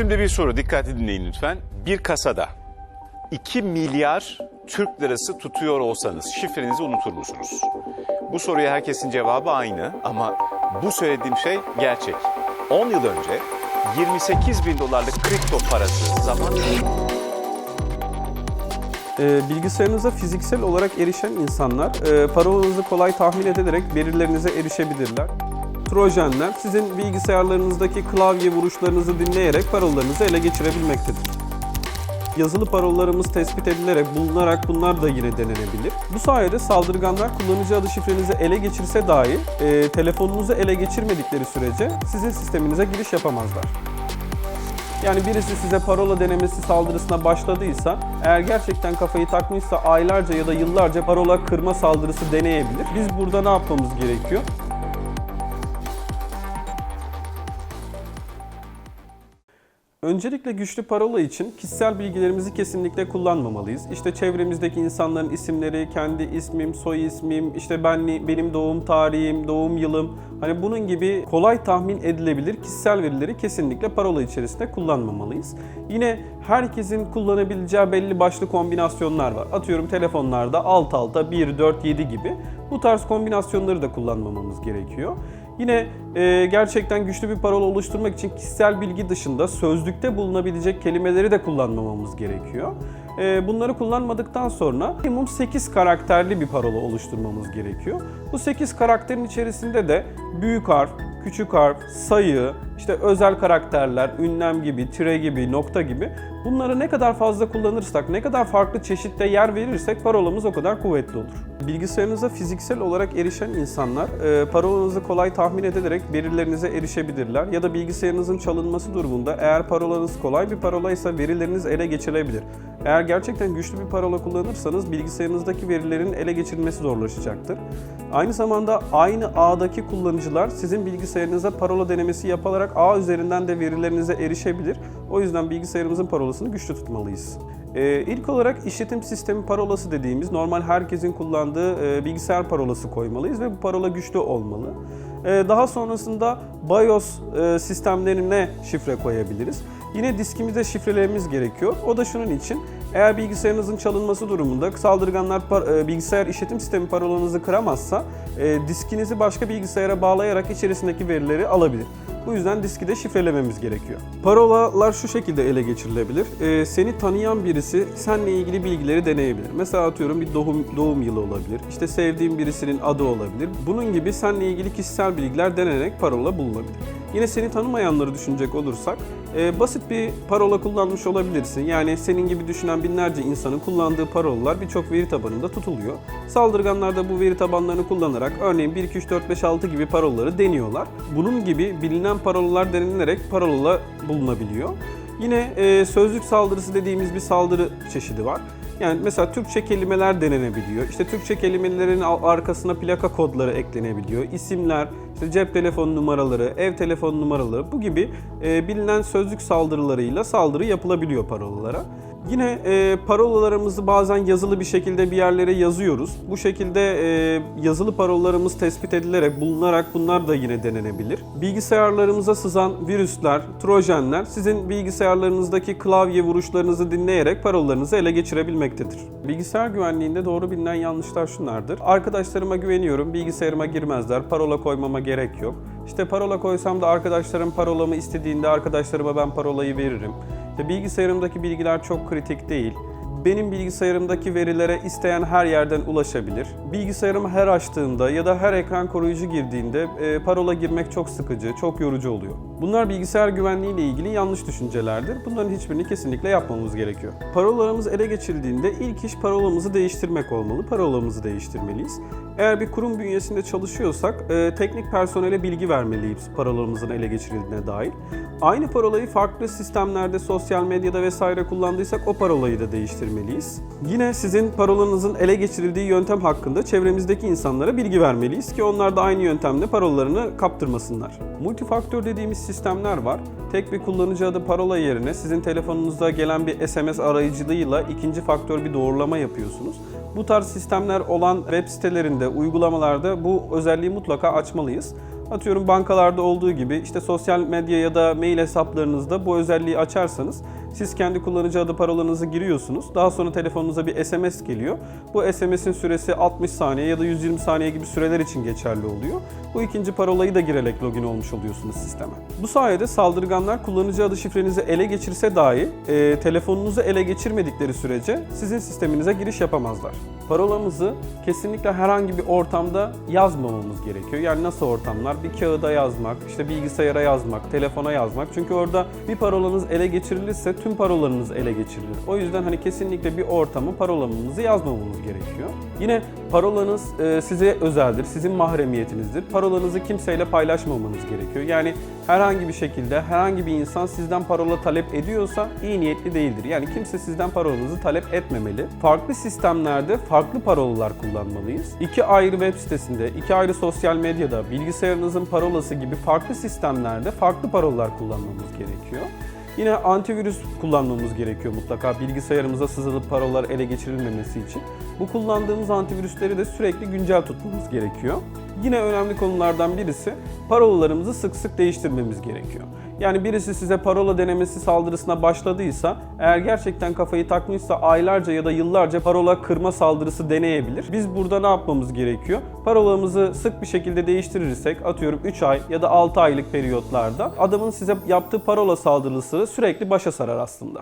Şimdi bir soru dikkatli dinleyin lütfen. Bir kasada 2 milyar Türk lirası tutuyor olsanız şifrenizi unutur musunuz? Bu soruya herkesin cevabı aynı ama bu söylediğim şey gerçek. 10 yıl önce 28 bin dolarlık kripto parası zaman E, bilgisayarınıza fiziksel olarak erişen insanlar e, parolanızı kolay tahmin ederek verilerinize erişebilirler. Trojanlar sizin bilgisayarlarınızdaki klavye vuruşlarınızı dinleyerek parolalarınızı ele geçirebilmektedir. Yazılı parollarımız tespit edilerek bulunarak bunlar da yine denenebilir. Bu sayede saldırganlar kullanıcı adı şifrenizi ele geçirse dahi e, telefonunuzu ele geçirmedikleri sürece sizin sisteminize giriş yapamazlar. Yani birisi size parola denemesi saldırısına başladıysa, eğer gerçekten kafayı takmışsa aylarca ya da yıllarca parola kırma saldırısı deneyebilir. Biz burada ne yapmamız gerekiyor? Öncelikle güçlü parola için kişisel bilgilerimizi kesinlikle kullanmamalıyız. İşte çevremizdeki insanların isimleri, kendi ismim, soy ismim, işte ben, benim doğum tarihim, doğum yılım, hani bunun gibi kolay tahmin edilebilir kişisel verileri kesinlikle parola içerisinde kullanmamalıyız. Yine herkesin kullanabileceği belli başlı kombinasyonlar var. Atıyorum telefonlarda alt alta 1, 4, 7 gibi. Bu tarz kombinasyonları da kullanmamamız gerekiyor. Yine e, gerçekten güçlü bir parola oluşturmak için kişisel bilgi dışında sözlükte bulunabilecek kelimeleri de kullanmamamız gerekiyor. E, bunları kullanmadıktan sonra minimum 8 karakterli bir parola oluşturmamız gerekiyor. Bu 8 karakterin içerisinde de büyük harf, küçük harf, sayı, işte özel karakterler, ünlem gibi, tire gibi, nokta gibi bunları ne kadar fazla kullanırsak, ne kadar farklı çeşitte yer verirsek parolamız o kadar kuvvetli olur. Bilgisayarınıza fiziksel olarak erişen insanlar e, parolanızı kolay tahmin ederek verilerinize erişebilirler ya da bilgisayarınızın çalınması durumunda eğer parolanız kolay bir parolaysa verileriniz ele geçirebilir. Eğer gerçekten güçlü bir parola kullanırsanız bilgisayarınızdaki verilerin ele geçirilmesi zorlaşacaktır. Aynı zamanda aynı ağdaki kullanıcılar sizin bilgisayarınıza parola denemesi yaparak ağ üzerinden de verilerinize erişebilir. O yüzden bilgisayarımızın parolasını güçlü tutmalıyız. Ee, ilk olarak işletim sistemi parolası dediğimiz normal herkesin kullandığı e, bilgisayar parolası koymalıyız ve bu parola güçlü olmalı. Ee, daha sonrasında BIOS e, sistemlerine şifre koyabiliriz. Yine diskimize şifrelememiz gerekiyor. O da şunun için eğer bilgisayarınızın çalınması durumunda saldırganlar e, bilgisayar işletim sistemi parolanızı kıramazsa e, diskinizi başka bilgisayara bağlayarak içerisindeki verileri alabilir. Bu yüzden diski de şifrelememiz gerekiyor. Parolalar şu şekilde ele geçirilebilir. Ee, seni tanıyan birisi seninle ilgili bilgileri deneyebilir. Mesela atıyorum bir doğum, doğum yılı olabilir. İşte sevdiğin birisinin adı olabilir. Bunun gibi seninle ilgili kişisel bilgiler denenerek parola bulunabilir. Yine seni tanımayanları düşünecek olursak e, basit bir parola kullanmış olabilirsin. Yani senin gibi düşünen binlerce insanın kullandığı parolalar birçok veri tabanında tutuluyor. Saldırganlar da bu veri tabanlarını kullanarak örneğin 1, 2, 3, 4, 5, 6 gibi parolaları deniyorlar. Bunun gibi bilinen parolalar denilerek parola bulunabiliyor. Yine e, sözlük saldırısı dediğimiz bir saldırı çeşidi var. Yani mesela Türkçe kelimeler denenebiliyor. İşte Türkçe kelimelerin arkasına plaka kodları eklenebiliyor. İsimler, işte cep telefon numaraları, ev telefon numaraları bu gibi e, bilinen sözlük saldırılarıyla saldırı yapılabiliyor parolalara. Yine e, parolalarımızı bazen yazılı bir şekilde bir yerlere yazıyoruz. Bu şekilde e, yazılı parolalarımız tespit edilerek, bulunarak bunlar da yine denenebilir. Bilgisayarlarımıza sızan virüsler, trojanlar sizin bilgisayarlarınızdaki klavye vuruşlarınızı dinleyerek parolalarınızı ele geçirebilmektedir. Bilgisayar güvenliğinde doğru bilinen yanlışlar şunlardır. Arkadaşlarıma güveniyorum, bilgisayarıma girmezler, parola koymama gerek yok. İşte parola koysam da arkadaşlarım parolamı istediğinde arkadaşlarıma ben parolayı veririm. İşte bilgisayarımdaki bilgiler çok kritik değil. Benim bilgisayarımdaki verilere isteyen her yerden ulaşabilir. Bilgisayarımı her açtığımda ya da her ekran koruyucu girdiğinde e, parola girmek çok sıkıcı, çok yorucu oluyor. Bunlar bilgisayar güvenliği ile ilgili yanlış düşüncelerdir. Bunların hiçbirini kesinlikle yapmamamız gerekiyor. Parolalarımız ele geçirildiğinde ilk iş parolamızı değiştirmek olmalı. Parolamızı değiştirmeliyiz. Eğer bir kurum bünyesinde çalışıyorsak e, teknik personele bilgi vermeliyiz parolamızın ele geçirildiğine dair. Aynı parolayı farklı sistemlerde, sosyal medyada vesaire kullandıysak o parolayı da değiştirmeliyiz. Yine sizin parolanızın ele geçirildiği yöntem hakkında çevremizdeki insanlara bilgi vermeliyiz ki onlar da aynı yöntemle parolalarını kaptırmasınlar. Multifaktör dediğimiz sistemler var. Tek bir kullanıcı adı parola yerine sizin telefonunuzda gelen bir SMS arayıcılığıyla ikinci faktör bir doğrulama yapıyorsunuz. Bu tarz sistemler olan web sitelerinde, uygulamalarda bu özelliği mutlaka açmalıyız. Atıyorum bankalarda olduğu gibi işte sosyal medya ya da mail hesaplarınızda bu özelliği açarsanız siz kendi kullanıcı adı parolanızı giriyorsunuz. Daha sonra telefonunuza bir SMS geliyor. Bu SMS'in süresi 60 saniye ya da 120 saniye gibi süreler için geçerli oluyor. Bu ikinci parolayı da girerek login olmuş oluyorsunuz sisteme. Bu sayede saldırganlar kullanıcı adı şifrenizi ele geçirse dahi e, telefonunuzu ele geçirmedikleri sürece sizin sisteminize giriş yapamazlar. Parolamızı kesinlikle herhangi bir ortamda yazmamamız gerekiyor. Yani nasıl ortamlar? Bir kağıda yazmak, işte bilgisayara yazmak, telefona yazmak. Çünkü orada bir parolanız ele geçirilirse tüm parolanız ele geçirilir. O yüzden hani kesinlikle bir ortamı parolamamızı yazmamamız gerekiyor. Yine parolanız e, size özeldir, sizin mahremiyetinizdir. Parolanızı kimseyle paylaşmamanız gerekiyor. Yani herhangi bir şekilde herhangi bir insan sizden parola talep ediyorsa iyi niyetli değildir. Yani kimse sizden parolanızı talep etmemeli. Farklı sistemlerde farklı parolalar kullanmalıyız. İki ayrı web sitesinde, iki ayrı sosyal medyada, bilgisayarınızın parolası gibi farklı sistemlerde farklı parolalar kullanmamız gerekiyor. Yine antivirüs kullanmamız gerekiyor mutlaka bilgisayarımıza sızılıp parolar ele geçirilmemesi için. Bu kullandığımız antivirüsleri de sürekli güncel tutmamız gerekiyor. Yine önemli konulardan birisi parolalarımızı sık sık değiştirmemiz gerekiyor. Yani birisi size parola denemesi saldırısına başladıysa, eğer gerçekten kafayı takmışsa aylarca ya da yıllarca parola kırma saldırısı deneyebilir. Biz burada ne yapmamız gerekiyor? Parolamızı sık bir şekilde değiştirirsek, atıyorum 3 ay ya da 6 aylık periyotlarda adamın size yaptığı parola saldırısı sürekli başa sarar aslında.